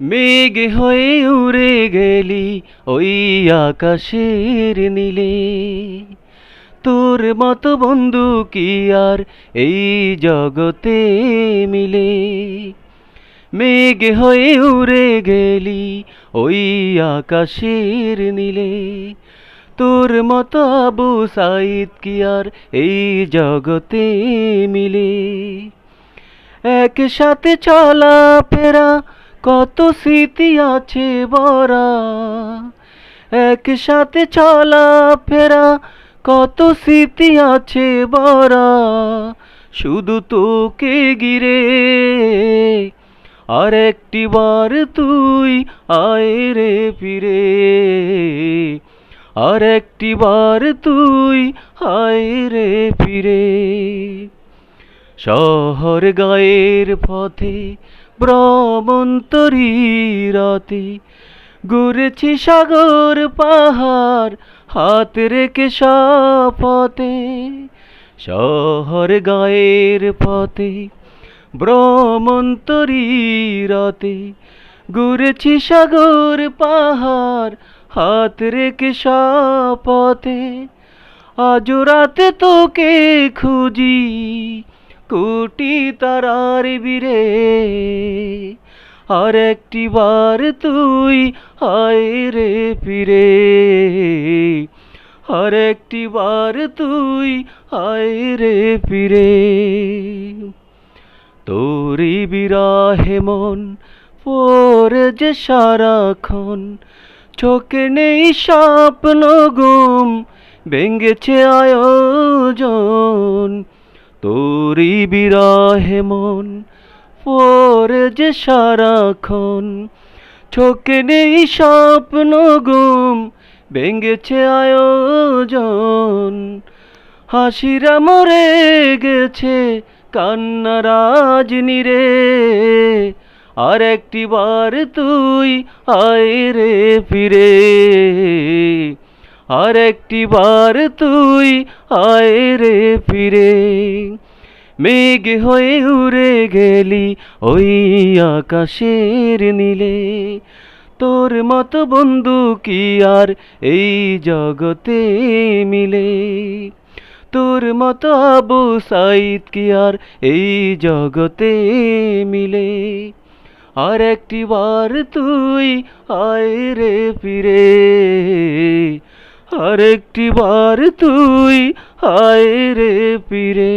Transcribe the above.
মেঘ হয়ে উড়ে গেলি ওই আকাশের নীলে। তোর মতো বন্ধু কি আর এই জগতে মিলে? মেঘ হয়ে উড়ে গেলি ওই আকাশের নীলে। তোর মতো আবু সাইদ কি আর এই জগতে মিলে? একসাথে চলা ফেরা কত স্মৃতি আছে বরা একসাথে চলা ফেরা কত স্মৃতি আছে বরা শুধু তোকে গিরে আর একটি বার তুই আয় রে ফিরে। আর একটি বার তুই আয় রে ফিরে। শহর গায়ের পথে ভ্রমন্তরী রাতে সাগর পাহাড়, হাত রেখে সাপথে শহর গায়ের পথে। ভ্রমন্তরী রাতে ঘুরেছি সাগর পাহাড়, হাত রেখে সাপথে আজ রাতে তোকে খুঁজি কোটি তারার বীরে। আর একটি বার তুই আয় রে ফিরে। আর একটি বার তুই আয় রে ফিরে। তোরি বিরাহে মন পরে যে সারাক্ষণ। চোখে নেই স্বপ্ন গুম ভেঙ্গেছে আয়োজন। তোরি বিরাহে মন পরে যে সারাক্ষণ। চোখে নেই স্বপ্ন গুম ভেঙ্গেছে আয়োজন। হাসিরা মরে গেছে কান্নারাজ নিরে আর একটি বার তুই আয় রে ফিরে। আর একটি বার তুই আয় রে ফিরে। মেঘ হয়ে উড়ে গেলি ওই আকাশের নীলে। তোর মতো বন্ধু কি আর এই জগতে মিলে? তোর মতো আবু সাইদ কি আর এই জগতে মিলে? আর একটি বার তুই আয় রে ফিরে। আর একটি বার তুই আয় রে ফিরে